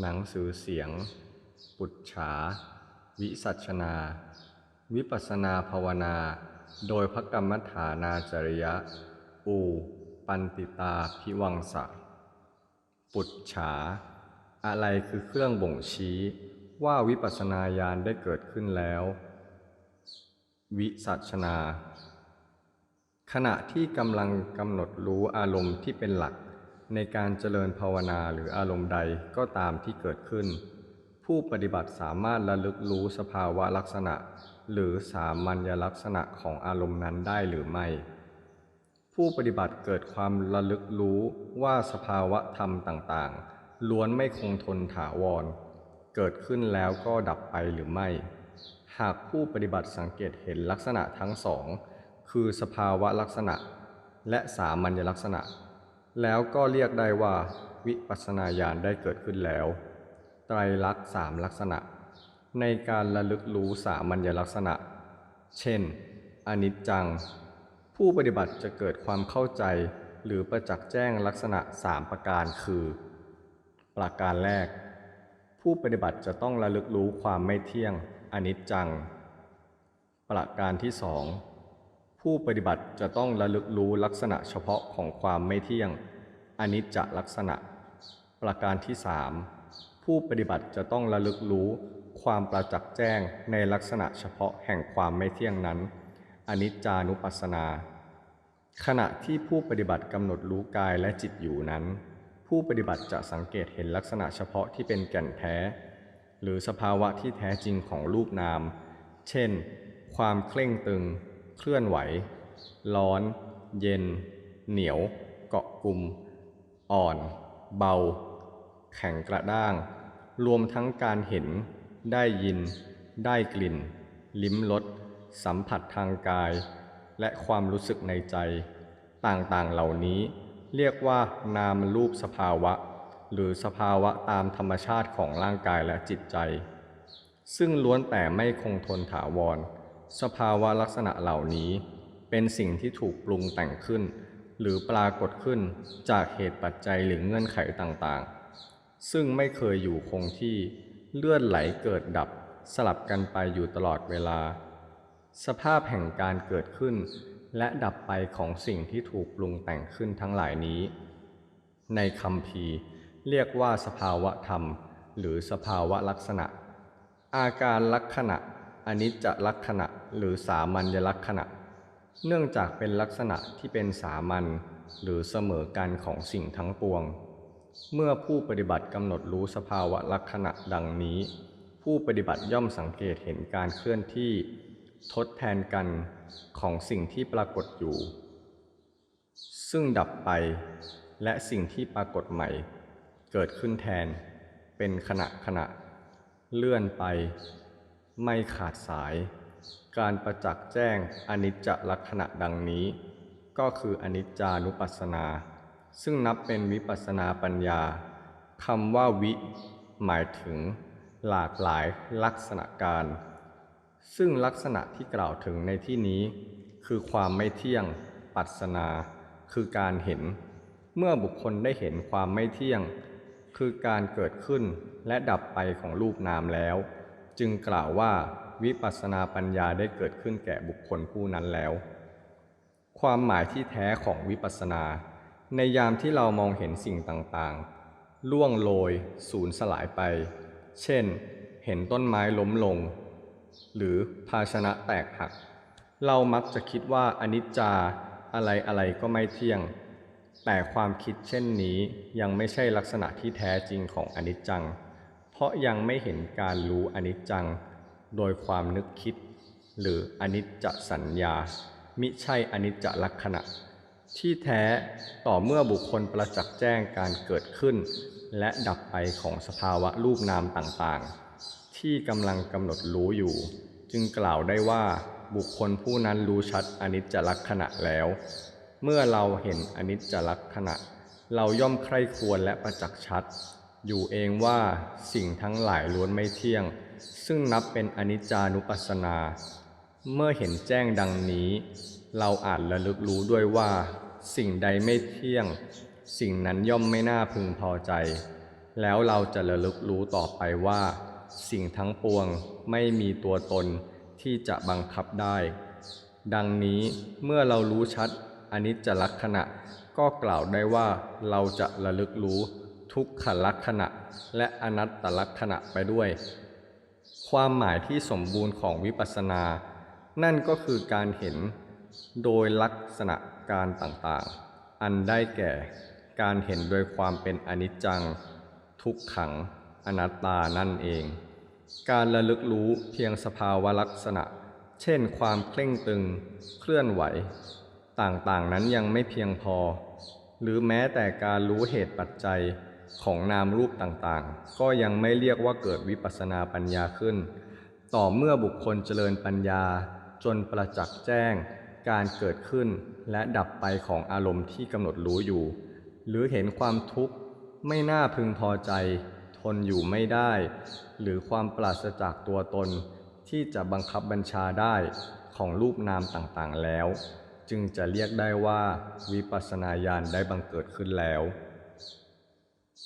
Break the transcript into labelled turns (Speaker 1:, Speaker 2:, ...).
Speaker 1: หนังสือเสียง ปุจฉา วิสัชนา วิปัสนาภาวนา โดยพระกรรมฐานาจริยะ อู ปันติตาพิวังสะปุจฉา อะไรคือเครื่องบ่งชี้ว่าวิปัสสนาญาณได้เกิดขึ้นแล้ว วิสัชนา ขณะที่กำลังกำหนดรู้อารมณ์ที่เป็นหลัก ในการเจริญภาวนาหรืออารมณ์ใดก็ตามที่เกิดขึ้น ผู้ปฏิบัติสามารถระลึกรู้สภาวะลักษณะ หรือสามัญลักษณะของอารมณ์นั้นได้หรือไม่ ผู้ปฏิบัติเกิดความระลึกรู้ว่าสภาวะธรรมต่างๆ ล้วนไม่คงทนถาวร เกิดขึ้นแล้วก็ดับไปหรือไม่ หากผู้ปฏิบัติสังเกตเห็นลักษณะทั้งสอง คือสภาวะลักษณะ และสามัญลักษณะ แล้วก็เรียกได้ว่าวิปัสสนาญาณได้เกิดขึ้นแล้ว ไตรลักษณ์สามลักษณะ ในการระลึกรู้สามัญลักษณะ เช่น อนิจจัง ผู้ปฏิบัติจะเกิดความเข้าใจ หรือประจักษ์แจ้งลักษณะสามประการคือ ประการแรก ผู้ปฏิบัติจะต้องระลึกรู้ความไม่เที่ยง อนิจจัง ประการที่สอง ผู้ปฏิบัติจะต้องระลึกรู้ลักษณะเฉพาะของความไม่เที่ยง อนิจจลักษณะ ประการที่สามผู้ปฏิบัติจะต้องระลึกรู้ความประจักษ์แจ้งในลักษณะเฉพาะแห่งความไม่เที่ยงนั้น อนิจจานุปัสสนา ขณะที่ผู้ปฏิบัติกำหนดรู้กายและจิตอยู่นั้น ผู้ปฏิบัติจะสังเกตเห็นลักษณะเฉพาะที่เป็นแก่นแท้ หรือสภาวะที่แท้จริงของรูปนาม เช่น ความเคร่งตึง เคลื่อนไหว ร้อน เย็น เหนียว เกาะกลุ่ม อ่อน เบา แข็งกระด้าง รวมทั้งการเห็น ได้ยิน ได้กลิ่น ลิ้มรสสัมผัสทางกาย และความรู้สึกในใจ ต่างๆเหล่านี้ เรียกว่านามรูปสภาวะ หรือสภาวะตามธรรมชาติของร่างกายและจิตใจ ซึ่งล้วนแต่ไม่คงทนถาวร สภาวะลักษณะเหล่านี้ เป็นสิ่งที่ถูกปรุงแต่งขึ้น หรือปรากฏขึ้นจากเหตุปัจจัยหรือเงื่อนไขต่างๆ ซึ่งไม่เคยอยู่คงที่เลื่อนไหลเกิดดับสลับกันไปอยู่ตลอดเวลา สภาพแห่งการเกิดขึ้น และดับไปของสิ่งที่ถูกปรุงแต่งขึ้นทั้งหลายนี้ ในคำพีเรียกว่าสภาวะธรรม หรือสภาวะลักษณะ อาการลักษณะ อนิจจลักษณะหรือสามัญลักษณะ เนื่องจากเป็นลักษณะที่เป็นสามัญหรือเสมอกันของสิ่งทั้งปวง เมื่อผู้ปฏิบัติกำหนดรู้สภาวะลักษณะดังนี้ ผู้ปฏิบัติย่อมสังเกตเห็นการเคลื่อนที่ทดแทนกันของสิ่งที่ปรากฏอยู่ ซึ่งดับไปและสิ่งที่ปรากฏใหม่ เกิดขึ้นแทน เป็นขณะขณะ เลื่อนไป ไม่ขาดสาย การประจักษ์แจ้งอนิจจลักษณะดังนี้ ก็คืออนิจจานุปัสสนา ซึ่งนับเป็นวิปัสสนาปัญญาคำว่าวิ หมายถึง หลากหลายลักษณะการ ซึ่งลักษณะที่กล่าวถึงในที่นี้ คือความไม่เที่ยง ปัสนา คือการเห็น เมื่อบุคคลได้เห็นความไม่เที่ยง คือการเกิดขึ้นและดับไปของรูปนามแล้ว จึงกล่าวว่าวิปัสสนาปัญญาได้เกิดขึ้นแก่บุคคลผู้นั้นแล้ว ความหมายที่แท้ของวิปัสสนา ในยามที่เรามองเห็นสิ่งต่างๆ ล่วงโรยสูญสลายไป เช่น เห็นต้นไม้ล้มลง หรือภาชนะแตกหัก เรามักจะคิดว่าอนิจจาอะไรอะไรก็ไม่เที่ยง แต่ความคิดเช่นนี้ยังไม่ใช่ลักษณะที่แท้จริงของอนิจจัง เพราะยังไม่เห็นการรู้อนิจจัง โดยความนึกคิด หรืออนิจจสัญญา มิใช่อนิจจลักษณะ ที่แท้ต่อเมื่อบุคคลประจักษ์แจ้งการเกิดขึ้น และดับไปของสภาวะรูปนามต่างๆ ที่กำลังกำหนดรู้อยู่ จึงกล่าวได้ว่าบุคคลผู้นั้นรู้ชัดอนิจจลักษณะแล้ว เมื่อเราเห็นอนิจจลักษณะ เราย่อมใคร่ควรและประจักษ์ชัด อยู่เองว่าสิ่งทั้งหลายล้วนไม่เที่ยง ซึ่งนับเป็นอนิจจานุปัสสนา เมื่อเห็นแจ้งดังนี้ เราอาจระลึกรู้ด้วยว่า สิ่งใดไม่เที่ยง สิ่งนั้นย่อมไม่น่าพึงพอใจ แล้วเราจะระลึกรู้ต่อไปว่า สิ่งทั้งปวงไม่มีตัวตนที่จะบังคับได้ ดังนี้เมื่อเรารู้ชัดอนิจจลักษณะก็กล่าวได้ว่าเราจะระลึกรู้ ทุกขลักษณะ และอนัตตลักษณะไปด้วย ความหมายที่สมบูรณ์ของวิปัสสนา นั่นก็คือการเห็นโดยลักษณะการต่างๆ อันได้แก่ การเห็นโดยความเป็นอนิจจัง ทุกขัง อนัตตานั่นเอง การระลึกรู้เพียงสภาวะลักษณะ เช่น ความเคร่งตึง เคลื่อนไหว ต่างๆนั้นยังไม่เพียงพอ หรือแม้แต่การรู้เหตุปัจจัย ของนามรูปต่างๆ ก็ยังไม่เรียกว่าเกิดวิปัสนาปัญญาขึ้น ต่อเมื่อบุคคลเจริญปัญญา จนประจักษ์แจ้ง การเกิดขึ้นและดับไปของอารมณ์ที่กำหนดรู้อยู่ หรือเห็นความทุกข์ไม่น่าพึงพอใจ ทนอยู่ไม่ได้ หรือความปราศจากตัวตน ที่จะบังคับบัญชาได้ของรูปนามต่างๆแล้ว จึงจะเรียกได้ว่าวิปัสสนาญาณได้บังเกิดขึ้นแล้ว